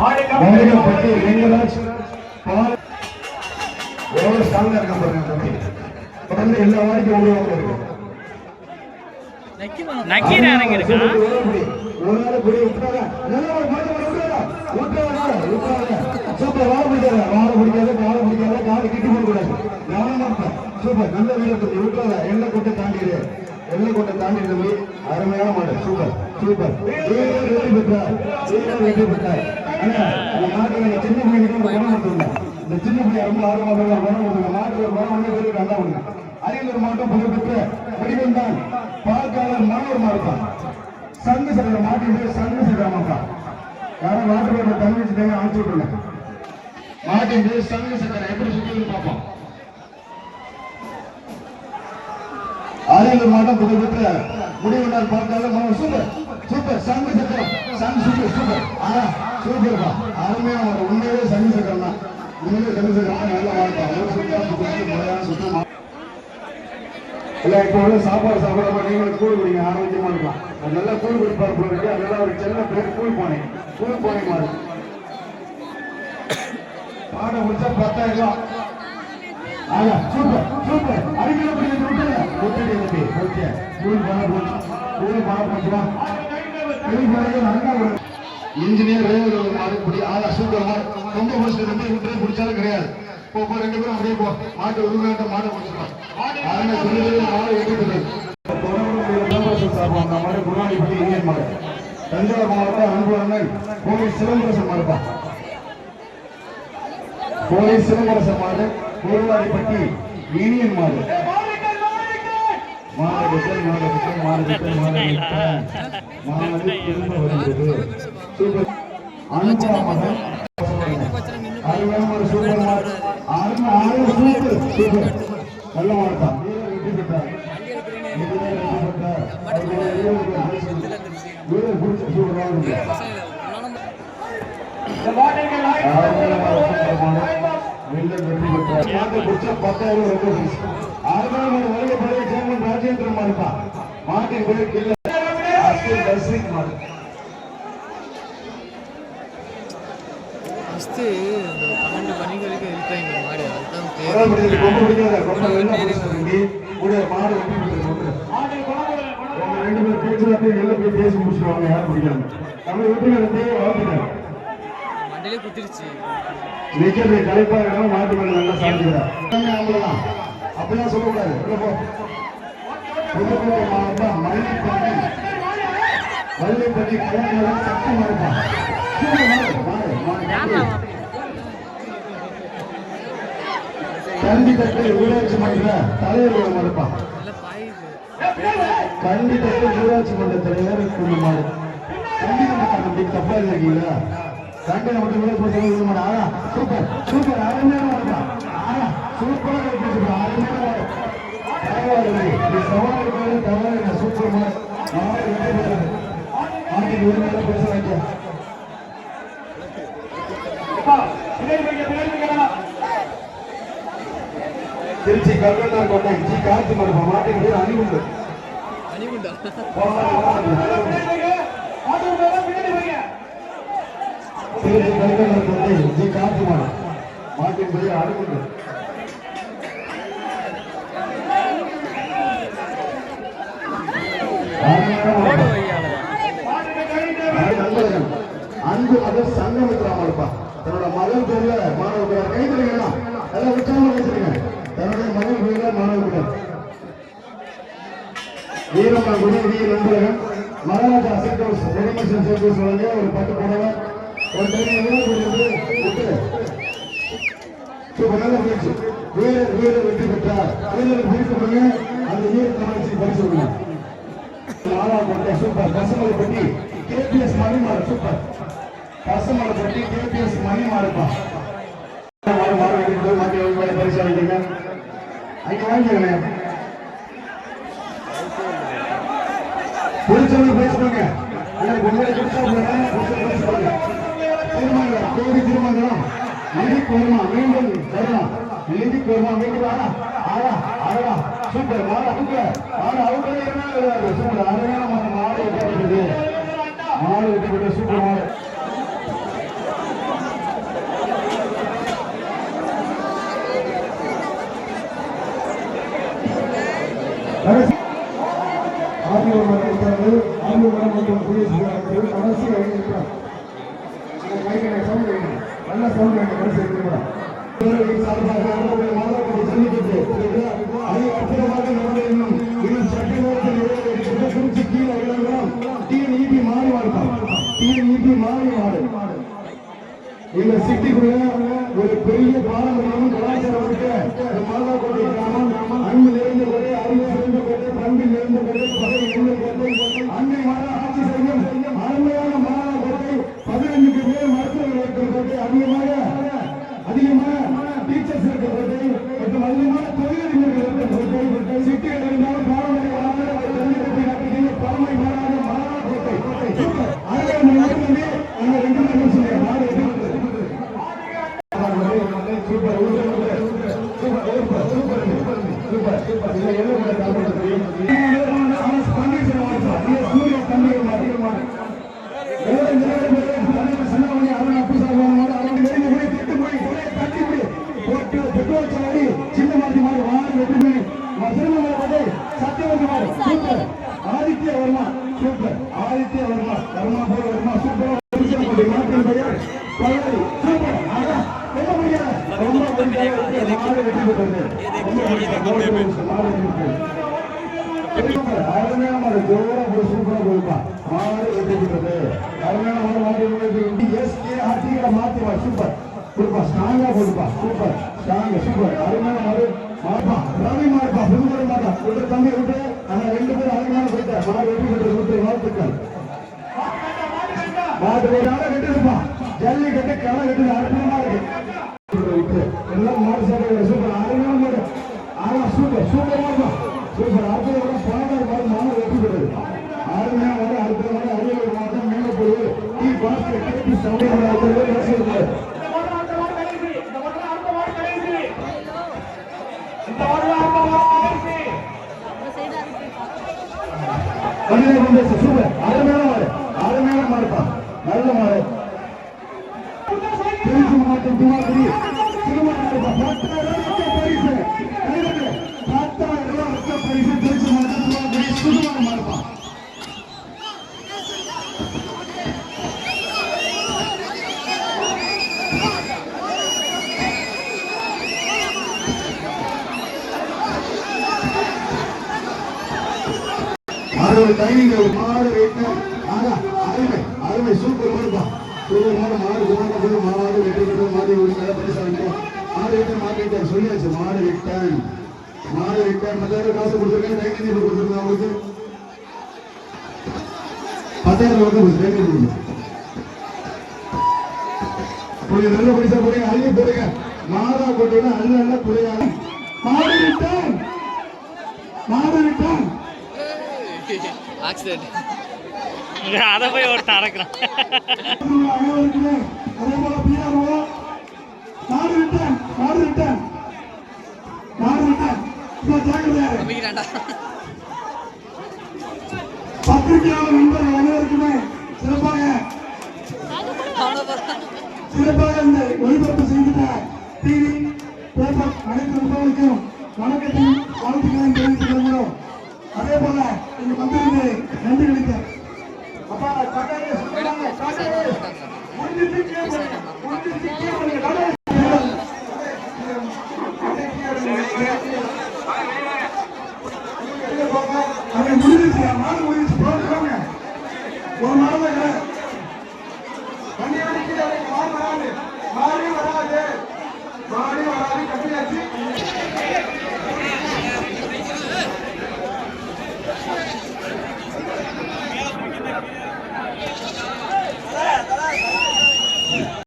மல்லிகப்பட்டி வெங்கடாஜ் பால் எவ்வளவு ஸ்ட்ராங்கா இருக்க பாருங்க தம்பி. தொடர்ந்து எல்லா வாரிக்கும் உருவாக்கம் இருக்கு. நக்கீர? இறங்கிருக்கா ஒரு நாள் குடி விட்டுறாங்க நல்லா ஒரு பாட்டு பாட விட்டுறாங்க விட்டுறாங்க விட்டுறாங்க சூப்பர் வாழ பிடிக்காத. வாழ பிடிக்காத கால பிடிக்காத. காலை கிட்டி போட கூடாது. கவனமா இருப்பேன் சூப்பர் நல்ல வீட பத்தி விட்டுறாங்க எல்லை கொட்டை தாண்டிடு எல்லை கொட்டை தாண்டி தம்பி. அருமையான மாடு சூப்பர் சூப்பர். வெற்றி பெற்றார். வெற்றி பெற்றார். நாட்டுல இந்த மாட்டுக்கு இந்த சின்ன பிள்ளைங்க குணம் கொடுத்துருங்க இந்த சின்ன பிள்ளை ரொம்ப ஆர்வமாக இருக்காங்க, குணம் கொடுத்துருங்க நாட்டுல ஒரு ஒண்ணு பேருக்கு நல்லா கொடுங்க அரியலூர் மாவட்டம் புகழ்பெற்ற வடிவந்தான் பால்காரர் மாணவர் மாவட்டம் சங்கு சகல மாட்டின் பேர் சங்கு சகரமாக்கா யாரும் நாட்டுப்பட்ட தண்ணி வச்சுட்டாங்க அனுப்பிச்சு விட்டுருங்க. மாட்டின் பேர் சங்கு சக்கரம் எப்படி சுத்தி பார்ப்போம். அரியலூர் மாவட்டம் புகழ்பெற்ற முடிவெண்டார் பார்த்தாலும் மாணவர் சூப்பர். சூப்பர் சங்கு சக்கரம். சங்கு சூப்பர் சூப்பர். ஆனா சூப்பர்ப்பா அருமையா ஒரு உண்மையிலே சங்கு சக்கரம் தான். உண்மையிலே சங்கு சக்கரம் நல்ல நல்லா வாழ்ப்பா ஒரு சுத்தா சுத்தமா இல்ல இப்போ உள்ள சாப்பாடு சாப்பிடாம நீங்களும் கூழ் குடிங்க. ஆரோக்கியமா இருக்கலாம். அது நல்லா கூழ் குடிப்பார் போல இருக்கு. அதனால ஒரு செல்ல பேர் கூழ் போனே. கூழ் போனே மாதிரி பாட முடிச்சா பத்தாயிரம் ரூபாய் ஆயா சூப்பர் சூப்பர். அடிக்கடி விட்டுங்க விட்டுட்டு ஓகே. கூழ் பணம் போச்சு கூழ் பணம் போச்சுமா கூழ் பணம் நல்லா ஒரு இன்ஜினியர் ரேவர் ஒரு மாதிரி பிடி ஆயா மாதிரி ரொம்ப முடிச்சு விட்டு பிடிச்சாலும் கிடையாது. போ போ ரெண்டு பேரும் அப்படியே போ. மாட்டு உருவாட்ட மாட்டை முடிச்சிருக்கோம் ஆனா குருவே மாடு வெட்டிட்டு சாப்பிடுவோம் குருவாடி பற்றி இந்தியன் மாடு தஞ்சாவூர் மாவட்டம் அன்பு அண்ணன் கோவை சிலம்பரசன் மாடுப்பா கோவை சிலம்பரசன் மாடு குருவாடிப்பட்டி இனியன் மாடு விட்டு, மாடு விட்டு, மாடு திரும்ப வருகிறது சூப்பர் அனுபவ மகன் அருமையான ஒரு சூப்பர் மாடு அருமை ஆறு சூப்பர் சூப்பர் நல்ல மாடுப்பா வெற்றி பெற்றார் வெற்றி பெற்றார் அவருடைய சூப்பராக இருக்கு மாட்டின் பேர் கில்ல தர்சிக் மாடு ஃபஸ்ட்டு இந்த பன்னெண்டு மாடு. அதுதான் கொடை கூட ரெண்டு போய் பேசி முடிச்சிருவாங்க யாரும் பிடிக்காம. நம்ம குத்திருச்சு. நிக்கிறது இருக்கணும் மாட்டு மேல நல்லா அவ்வளவுதான் அப்படிலாம் சொல்லக்கூடாது உள்ள போ புதுக்கோட்டை மாவட்டம் மல்லிப்பட்டி மல்லிப்பட்டி கலைஞர் சக்தி மாடுப்பான் கண்டி தட்டு ஊராட்சி மன்ற தலைவர் மறுப்பான் நல்லா பாயுது ஊராட்சி மன்ற தலைவர் கொண்டு மாடு தப்பா இருக்கீங்களா கண்டில மட்டும் கூட போட்டு விட ஆனா சூப்பர் சூப்பர் அருமையான மாடுப்பா ஆனா சூப்பரா கட்டி அருமையான திருச்சி கல்கத்தார் கோட்டை ஜி காட்சி மடுப்பா மாட்டுக்கு பேர் அணிகுண்டு. அணிகுண்டா? திருச்சி கல்கத்தார் கோட்டை ஜி காட்சி மடு மாட்டின் பேர் அணிகுண்டு. அன்பு மகள் சங்கமித்ரா மறுப்பா தன்னோட மகள் பேர்ல மாணவ பேர் கைத்தறிக்கலாம் எல்லாம் உற்சாகமா கைத்தறிங்க தன்னுடைய மகள் பேர்ல மாணவ பேர் வீரமகுடி வீர நண்பர்கள். மகாராஜா சர்க்கஸ் ரெடிமேஷன் சர்க்கஸ் வழங்க ஒரு பத்து புடவை. ஒரு தனி விட்டு. நல்ல முயற்சி வீரர் வீரர் வெற்றி பெற்றார். வீரர் பிரித்து பண்ணி அந்த வீர தமிழ்ச்சி பரிசு கொடுங்க. சூப்பர். பசுமலை பற்றி கேபிஎஸ் மணிமார் சூப்பர். பசுமலை பட்டி கேபிஎஸ் மணிமாறுப்பா மாடு மாடு வைக்கிறது மாட்டி வைப்பாடு பரிசு அளிக்கிறீங்க அங்க வாங்கிக்கிறேன் பிடிச்சவங்க பேசுவாங்க எனக்கு உங்களை பிடிச்சா போறேன் பேசுவாங்க திருமங்கலம் கோடி திருமங்கலம். நிதி கோருமா மீண்டும் வரலாம். நிதி கோருமா மீண்டும் ஆனா ஆனா ஆனா சூப்பர். மாடு சூப்பர். அருமையான மாடு மாடு சூப்பர் மாடு கொண்டே ரொம்ப முடியாது மாடு வெட்டி போட்டது ரொம்ப முடியாது மாடு அருமையான ஜோரா சூப்பரா போயிருப்பா மாடு அருமையான மாடு எஸ்கே ஆர்டிகளை சூப்பர் கொடுப்பா ஸ்ட்ராங்கா கொடுப்பா சூப்பர் சூப்பர் அருமையான மாடு மாடுப்பா ரவி மாடுப்பா மாட்டா தம்பி விட்டு ஆனா ரெண்டு பேரும் அருமையான மாடு வெட்டி போட்டு வாழ்த்துக்கள் மாட்டு கட்டுதுப்பா ஜல்லி கட்டு களை கட்டுது அற்புதமா இருக்கு எல்லாம் மாடு சாப்பிட சூப்பர் அருமையான மாடு ஆனா சூப்பர் சூப்பர் மாடுப்பா சூப்பர் அற்புதமான பணக்கார மாடு மாடு வெட்டி போடுது அருமையான மாடு அற்புதமான அரியலூர் மாவட்டம் மேலப்பொழுது டி பாஸ்கர் கேபி சமயம் பேசுகிறது வண்டியில கொண்டு வந்து சூப்பர் அருமையான மாடு அருமையான மாடுப்பா நல்ல மாடு. திருச்சி மாவட்டம் துமாக்குடி திருமணம் பரிசு. பத்தாயிரம் ரூபாய் பரிசு திருச்சி மாவட்டம் துமாக்குடி சுடுமண மாடுப்பா அறுபது டைனிங் மாடு வெட்டு ஆனா அருமை அருமை சூப்பர் மாடுப்பா. சூப்பர் மாடு மாடு குமார போய் மாடு வெட்டி மாடு ஒரு கடை பரிசா இருக்கும் மாடு வெட்ட மாடு வெட்ட சொல்லியாச்சு மாடு வெட்டேன். மாடு வெட்டேன். பத்தாயிரம் காசு கொடுத்துருக்கேன். டைனிங் டேபிள் கொடுத்துருக்கேன் அவங்களுக்கு. பத்தாயிரம் ரூபாய் கொடுத்து டைனிங் டேபிள் கொஞ்சம் நல்ல போடுங்க அள்ளி போடுங்க. மாதா கொண்டு அள்ள மாடு விட்டான் மாடு விட்டான் ஆக்சிடென்ட். அதை போய் ஒருத்தன் அடக்குறான். பத்திரிகையாளர் நண்பர்கள் அனைவருக்குமே சிறப்பாக சிறப்பாக இந்த ஒளிபரப்பு செய்துட்ட டிவி பேப்பர் அனைத்து நண்பர்களுக்கும் வணக்கத்தையும் வாழ்த்துக்களையும் தெரிவித்துக் கொள்கிறோம். அதே போல இங்க வந்திருந்து